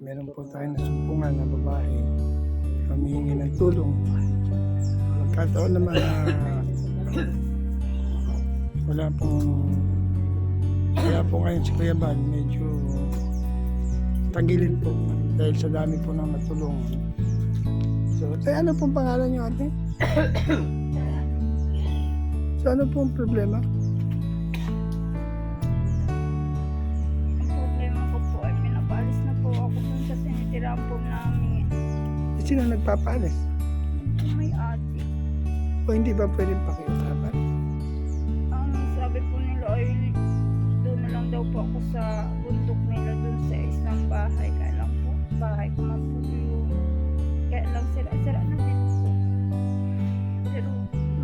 meron po tayong nasumpungan na babae humihingi ng tulong. Magkataon naman na wala pong wala po ngayon si Kuya Bal medyo tagilid po dahil sa dami po ng matulungan. So, eh, ano pong pangalan niyo ate? so, ano pong problema? Sino nagpapaalis? May ate. O hindi ba pwedeng pakiusapan? Ang sabi po nila ay doon na lang daw po ako sa bundok nila doon sa isang bahay. Kaya lang po, bahay ko man po yun. Kaya lang sira-sira na din po. Pero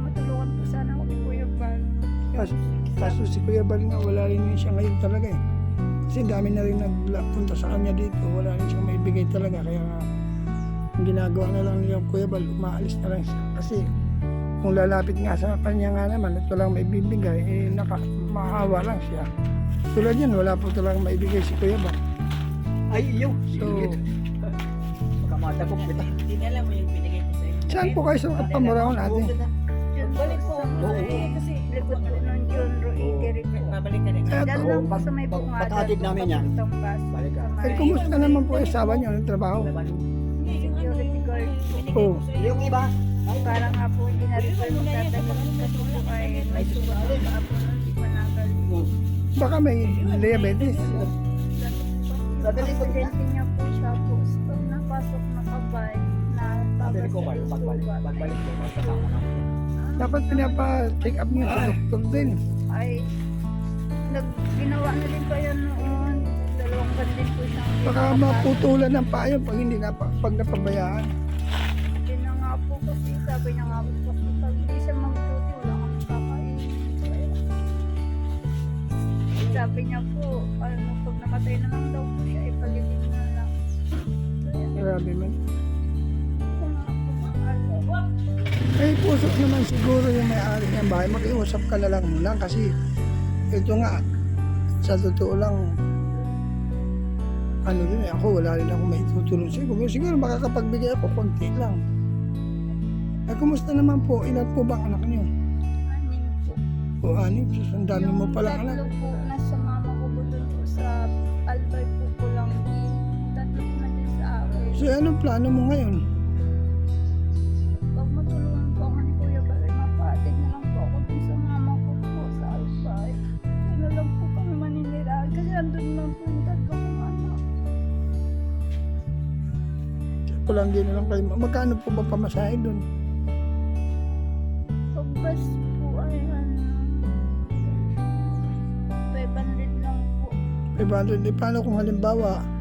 matulungan po sana ako ni Kuya Bal. Kaso, kaso si Kuya Bal nga, wala rin siya ngayon talaga eh. Kasi dami na rin nagpunta sa kanya dito, wala rin siyang maibigay talaga. Kaya nga, ang ginagawa na lang niya Kuya Bal, umaalis na lang siya. Kasi kung lalapit nga sa kanya nga naman at walang maibibigay, eh naka, maawa lang siya. Tulad yan, wala po talagang maibigay si Kuya Bal. Ay, iyo. So, Makamata ko kita. Dinala mo yung binigay ko sa'yo. saan po kayo sa Kapamuraon ate? Yun Balik po. Kasi likod po ng John Roy po. babalik ka rin. Dahil lang po sa may bungada. pagkatid namin yan. Balik ka. Eh, kumusta naman po yung asawa niyo ng trabaho? Oh, Yung iba, Parang nga po, hindi na rin po magdadagdag kasi ay may sugat pa po nung di pa nagaling. baka may diabetes. Dadali ko din. Niya po siya po. So, napasok na kabay na Dadali ko ba? Pagbalik, pagbalik ko. Kasama na. Dapat pinapa-check up niyo sa doktor din. Ay, nag, ginawa na din pa yan noon. Dalawang buwan din po siyang Baka maputulan ng payo pag hindi na pag napabayaan. Sabi niya po, ano, pag namatay na lang daw po siya, ipalitin na lang. Kaya, Grabe man. May puso naman siguro yung may-ari ng bahay. Makiusap ka na lang muna kasi ito nga, sa totoo lang, ano din eh, ako wala rin ako may tutulong siguro. Siguro makakapagbigay ako konti lang. Eh, kumusta naman po? Ilan po bang anak niyo? anim po. O anim? Ang dami mo tatlo anak. po, So, anong plano mo ngayon? Pag matulungan po ako ni Kuya Balay, mapatid na lang po ako dun sa mama ko po sa Albay. Doon na lang po kami maninirahan kasi andun lang po yung tatlo kong anak. Walang din na lang kayo. Magkano po ba pamasahe doon? Pag bus po ay ano, 500 lang po. 500. Eh, paano kung halimbawa,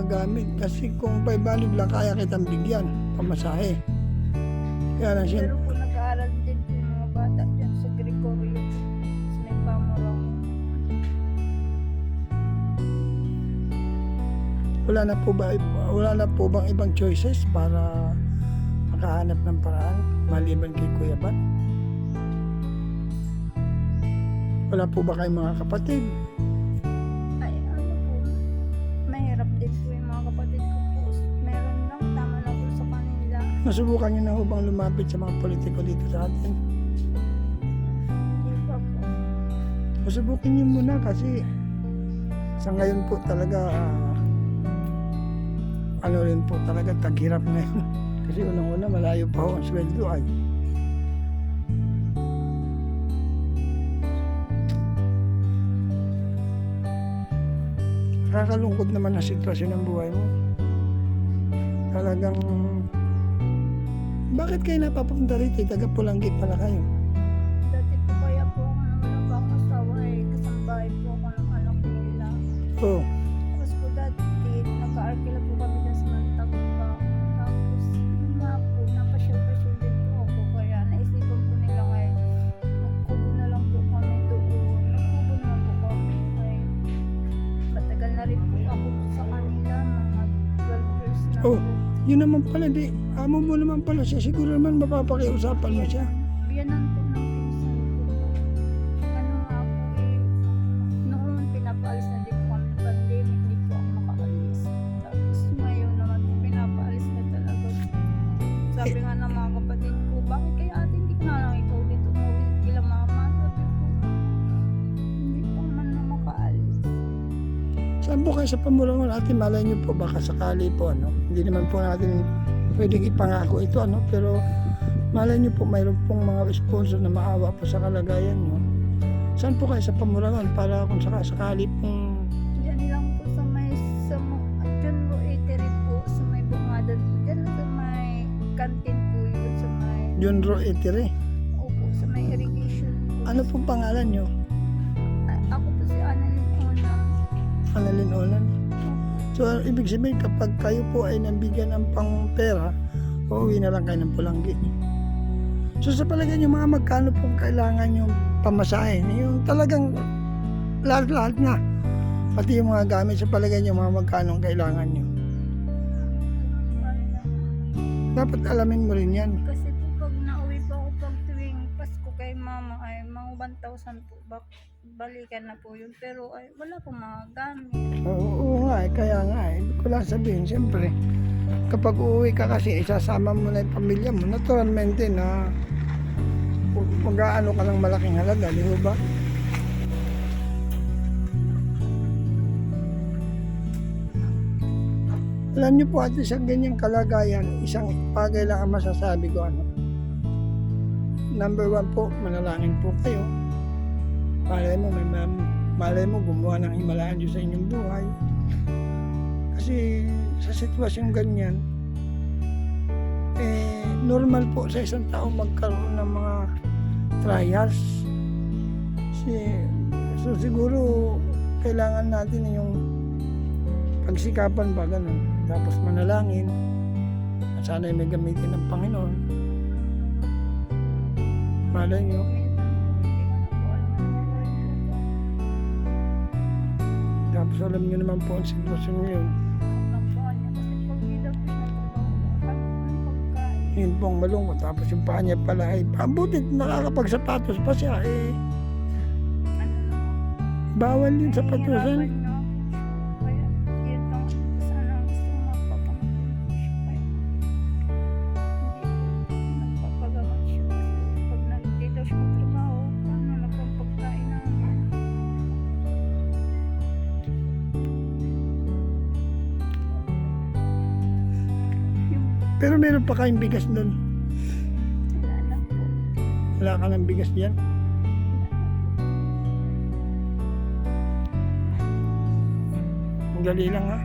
may mga gamit. Kasi kung 500 lang, kaya kitang bigyan. Pamasahe. Kaya lang siya, Pero po nag-aaral din po yung mga bata dyan sa Gregorio. Sa may pamurang. wala na po ba, wala na po bang ibang choices para makahanap ng paraan maliban kay Kuya Bat? Wala po ba kayong mga kapatid? Nasubukan niyo na ho bang lumapit sa mga politiko dito sa atin? Masubukin niyo muna kasi sa ngayon po talaga ah, ano rin po talaga taghirap ngayon. kasi unang-una malayo pa ho ang sweldo ay. Nakakalungkot naman ang sitwasyon ng buhay mo. Talagang bakit kayo napapunta rito? Taga Pulanggi pala kayo. Dati po kaya po ako nung wala pa akong asawa eh. Kasambahay po ako ng anak nila. Oh, Tapos po dati, nag-aarkila po kami dyan sa Nagtagpa. Tapos, yun nga po, napasyal-pasyal din po ako. Kaya naisipan po nila ngayon, magkubo na lang po kami doon. Nagkubo na po kami. Ay, matagal na rin po ako sa kanila. Mga 12 years na Oh. po. Yun naman pala di. Amo mo naman pala siya. Siguro naman mapapakiusapan mo siya. Biyanan po sa pamurangon ate, malay niyo po baka sakali po ano. Hindi naman po natin pwedeng ipangako ito ano, pero malay niyo po mayroon pong mga sponsor na maawa po sa kalagayan niyo. Saan po kayo sa pamurangon para kung sakasakali pong Diyan lang po sa may sa Diyan po itiri po sa may bungada po. Diyan sa may kantin po yun sa may Junro Etire. Opo, sa may irrigation po. Ano pong pangalan niyo? Annalyn Olan. So, ibig sabihin kapag kayo po ay nabigyan ng pang pera, uuwi na lang kayo ng pulanggi. So, sa palagay niyo, mga magkano pong kailangan yung pamasahe? Yung talagang lahat-lahat na. Pati yung mga gamit sa palagay niyo, mga magkano ang kailangan niyo. Dapat alamin mo rin yan. Kasi po pag nauwi po ako pag tuwing Pasko kay mama ay mga 1,000 po. Bak balikan na po yun. Pero ay wala po mga gamit. Oo, oo nga, eh, kaya nga. Eh. Ibig ko lang sabihin, siyempre, kapag uuwi ka kasi, isasama mo na yung pamilya mo, naturalmente na mag-aano ka ng malaking halaga, di ba ba? Alam niyo po ate sa ganyang kalagayan, isang bagay lang ang masasabi ko ano. Number one po, manalangin po kayo. Malay mo, may ma- malay mo gumawa ng himalaan Diyos sa inyong buhay. Kasi sa sitwasyong ganyan, eh, normal po sa isang tao magkaroon ng mga trials. Kasi, so siguro, kailangan natin yung pagsikapan ba, ganun. Tapos manalangin. At sana may gamitin ng Panginoon. Malay nyo, tapos alam nyo naman po ang sitwasyon ngayon. Yun po ang malungkot. Tapos yung paa niya pala ay pabutit nakakapagsapatos pa siya eh. Bawal yun sa Pero meron pa kayong bigas doon. Wala ka ng bigas diyan. Dali lang ha.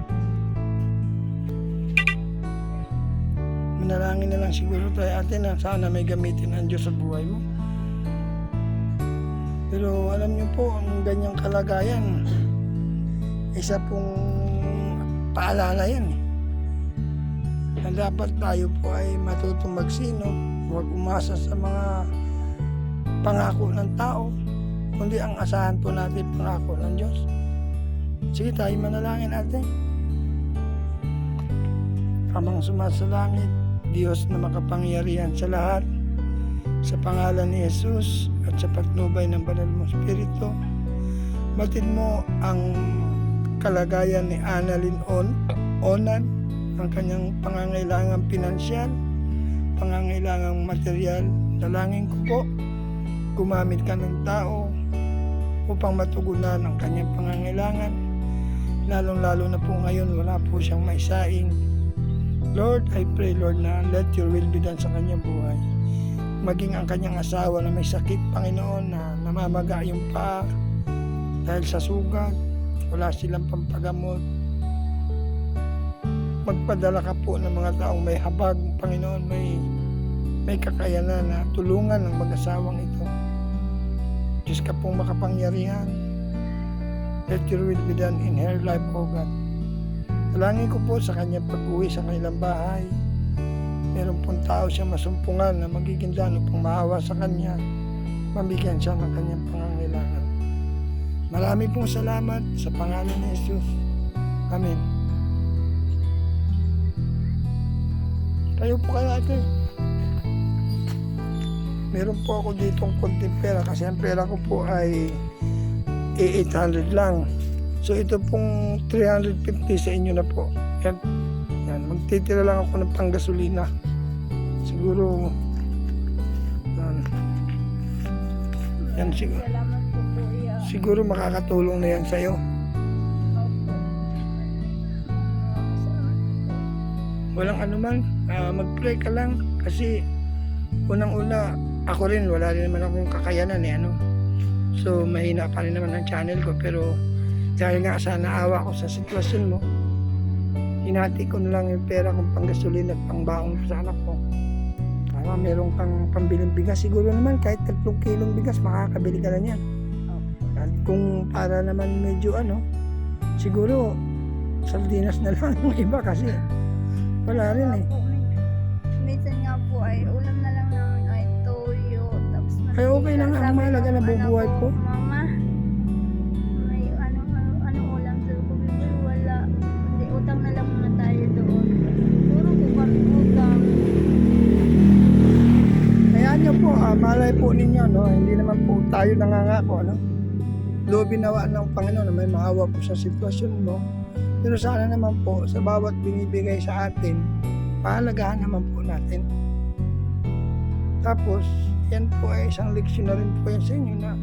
Manalangin na lang siguro tayo ate na sana may gamitin ang Diyos sa buhay mo. Pero alam niyo po, ang ganyang kalagayan, isa pong paalala yan eh dapat tayo po ay matutong magsino, huwag umasa sa mga pangako ng tao, kundi ang asahan po natin pangako ng Diyos. Sige tayo manalangin natin. Amang sumasalangit, Diyos na makapangyarihan sa lahat, sa pangalan ni Jesus at sa patnubay ng banal mong Espiritu, batid mo ang kalagayan ni Annalyn On, Onan, ang kanyang pangangailangang pinansyal, pangangailangang material. Dalangin ko po, gumamit ka ng tao upang matugunan ang kanyang pangangailangan. Lalong-lalo na po ngayon, wala po siyang maisaing. Lord, I pray, Lord, na let your will be done sa kanyang buhay. Maging ang kanyang asawa na may sakit, Panginoon, na namamaga yung paa dahil sa sugat, wala silang pampagamot, magpadala ka po ng mga taong may habag, Panginoon, may may kakayanan na tulungan ng mag-asawang ito. Diyos ka pong makapangyarihan. Let your will be done in her life, O God. Dalangin ko po sa kanyang pag-uwi sa kanilang bahay. Meron pong tao siya masumpungan na magiging dano pang maawa sa kanya. Mabigyan siya ng kanyang pangangailangan. Marami pong salamat sa pangalan ni Jesus. Tayo po kayo ate. Meron po ako ditong konting pera kasi ang pera ko po ay 800 lang. So ito pong 350 sa inyo na po. Yan. Yan. Magtitira lang ako ng panggasolina. Siguro yan. Yan siguro. Siguro makakatulong na yan sa'yo. Walang anuman. Ah, mag-pray ka lang kasi unang-una ako rin wala rin naman akong kakayanan eh ano. So mahina pa rin naman ang channel ko pero dahil nga sa naawa ko sa sitwasyon mo, hinati ko na lang yung pera kong panggasolina at pangbaon sa anak ko. Para meron kang pambiling bigas. Siguro naman kahit 3 kilong bigas makakabili ka na niyan. At kung para naman medyo ano, siguro sardinas na lang yung iba kasi wala rin eh. Po, min- minsan nga po ay ulam na lang namin ay toyo. Tapos Ay, okay lang. Ang mahalaga, ng nabubuhay anak po. ko, Mama, may ano, ano, ano ulam sa ko? Wala. Hindi, utang na lang muna tayo doon. Puro po kami utang. Niyo po, ah, malay po ninyo, no? Hindi naman po tayo nangangako, no? Loobin nawa ng Panginoon na may maawa po sa sitwasyon mo. Pero sana naman po, sa bawat binibigay sa atin, pahalagahan naman po natin. Tapos, yan po ay isang leksyon na rin po yan sa inyo na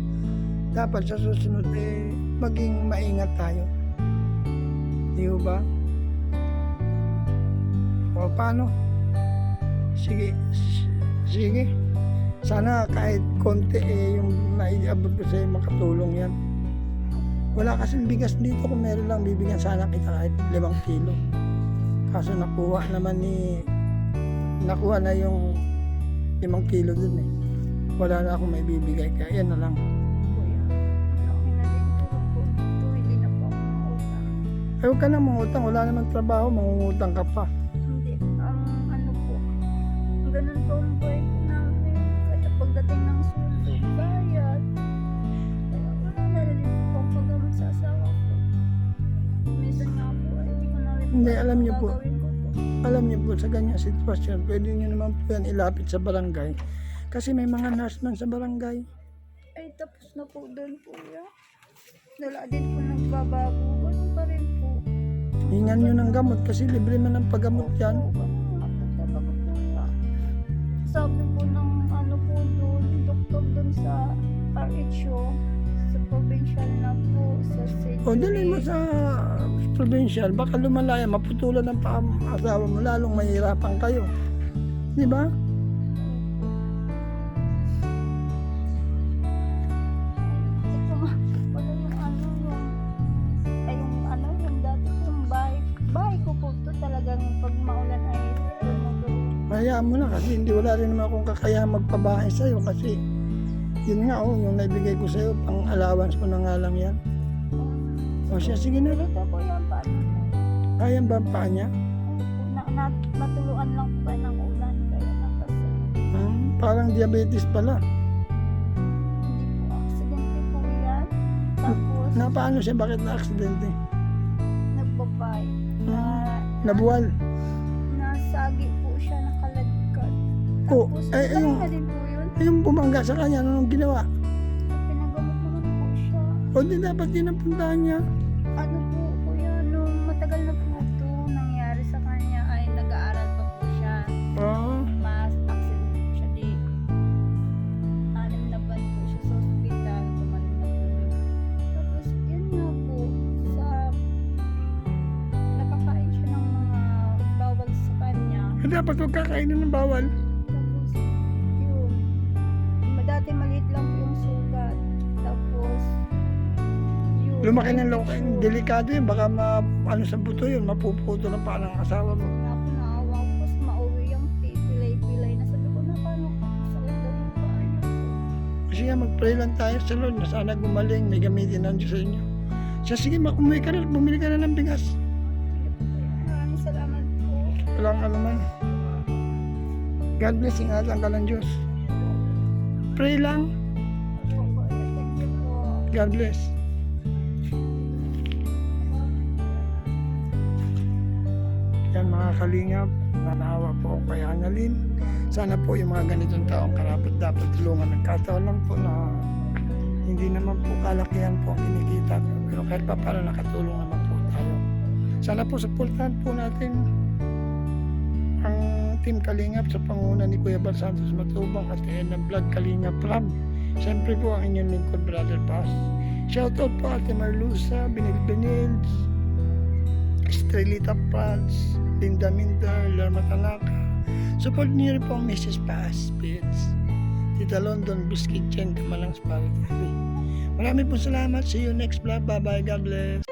dapat sa susunod eh, maging maingat tayo. Di ba? O paano? Sige, sige. Sana kahit konti eh, yung naiabot ko sa'yo makatulong yan. Wala kasing bigas dito kung meron lang bibigyan sana kita kahit limang kilo. Kaso nakuha naman ni nakuha na yung limang kilo dun eh. Wala na akong may bibigay kaya yan na lang. Eh huwag ka na mangutang, wala naman trabaho, mangungutang ka pa. Hindi, ang ano po, ganun po ang buhay hindi alam niyo po. Alam niyo po sa ganyang sitwasyon, pwede niyo naman po yan ilapit sa barangay. Kasi may mga nurse man sa barangay. Ay, tapos na po doon po ya. Wala din po nagbabago. Ganun pa rin po. Hingan niyo ng gamot kasi libre man ang paggamot yan. Sabi po ng ano po doon, doktor doon sa RHO, provincial na po, sa city. O dalhin mo sa provincial, baka lumalaya, maputulan ang asawa mo, lalong mahirapan kayo. Di ba? Ano ano. Hayaan mo na kasi hindi wala rin naman akong kakayahan magpabahay sa'yo kasi yun nga oh, yung naibigay ko sa'yo, pang allowance ko na nga lang yan. O siya, sige na. Ito po yan pa. Kaya ba ang paa niya? Na, na, natuluan lang po kayo ng ulan kaya nakasa. Hmm, parang diabetes pala. Hindi po aksidente po yan. Tapos Na paano siya? Bakit na-aksidente? nagbabay. Na, Nabuwal. nasagi po siya nakalagkat. Oh, Tapos eh, eh, eh, yung- na din po yun. Yung bumangga sa kanya, anong ginawa? Pinagamot naman po siya. O di dapat din ang puntahan niya. Ano po kuya, nung matagal na po ito nangyari sa kanya ay nag-aaral pa po siya. Oo. Mas accident siya di. Anim na buwan po siya sa ospital. Kumalit na po yun. Tapos yun nga po, sa nakakain siya ng mga bawal sa kanya. Eh, dapat huwag kakainin ng bawal. Lumaki ng lumaki. Delikado yun. Baka ma, ano sa buto yun. Mapuputo ng paa ng asawa mo. Ako naawa ko mauwi yung pilay-pilay na sabi ko na paano ko sakit daw yung paa niya po. Kasi nga mag-pray lang tayo sa Lord na sana gumaling. May gamitin ng Diyos sa inyo. Siya, sige, ma- umuwi ka na. Bumili ka na ng bigas. Maraming salamat po. Walang ano man. God bless. Ingatan ka ng Diyos. Pray lang. God bless. Yan mga kalingap, nanawa po kay Annalyn. Sana po yung mga ganitong taong karapat dapat tulungan. Nagkataon lang po na hindi naman po kalakihan po ang kinikita. Pero kahit pa paano nakatulong naman po tayo. Sana po supportahan po natin ang Team Kalingap sa panguna ni Kuya Bal Santos Matubang at ng Vlog Kalingap Ram. Siyempre po ang inyong lingkod Brother Paz. Shoutout po Ate Marlusa, Binil Binils, Estrelita Prats, Linda Minder, Lerma Tanaka. Support niyo rin po Mrs. Paz, Spirits. Tita London, Biscuit Chain, Kamalang TV. Maraming po salamat. See you next vlog. Bye-bye. God bless.